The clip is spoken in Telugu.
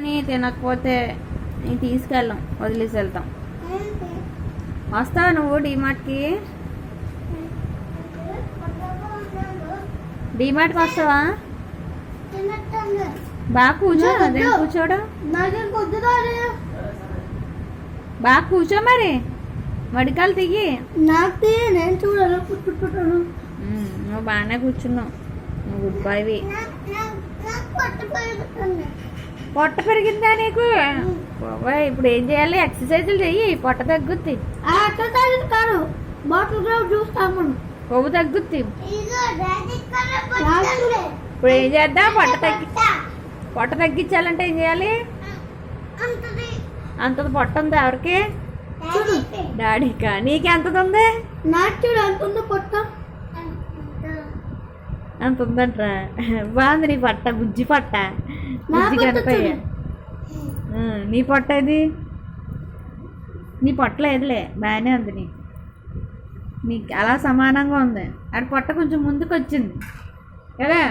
అని తినకపోతే తీసుకెళ్ళాం వదిలేసి వెళ్తాం వస్తావా నువ్వు డీమార్ట్కి? డీమార్ట్కి వస్తావా? బాగా కూర్చో అదే కూర్చోడం? బాగా కూర్చో మరి వడికాలు దిగి నాకు నేను ఉమ్, నువ్వు బాగానే కూర్చున్నావు. నువ్వు గుడ్ బాయ్వి. పొట్ట పెరిగిందా నీకు? బాబాయ్ ఇప్పుడు ఏం చేయాలి? ఎక్సర్సైజులు చెయ్యి పొట్ట తగ్గుద్ది. ఎక్సర్సైజ్ కాదు బాటిల్ గ్రౌండ్ జ్యూస్ తాగమను కొవ్వు తగ్గుద్ది. ఇప్పుడు ఏం చేద్దాం? పొట్ట తగ్గి పొట్ట తగ్గించాలంటే ఏం చేయాలి? అంతది. పొట్ట ఉంది ఎవరికి? డాడీకా. నీకెంతది ఉంది? నాకు చూడు అంటుందో పొట్ట? అంత ఉందంట్రా. బాగుంది నీ పట్ట బుజ్జి పట్ట. చూడు. నీ పొట్ట ఏది? నీ పొట్ట లేదులే బాగానే ఉంది నీ. నీకు అలా సమానంగా ఉంది. అది పొట్ట కొంచెం ముందుకు వచ్చింది కదా?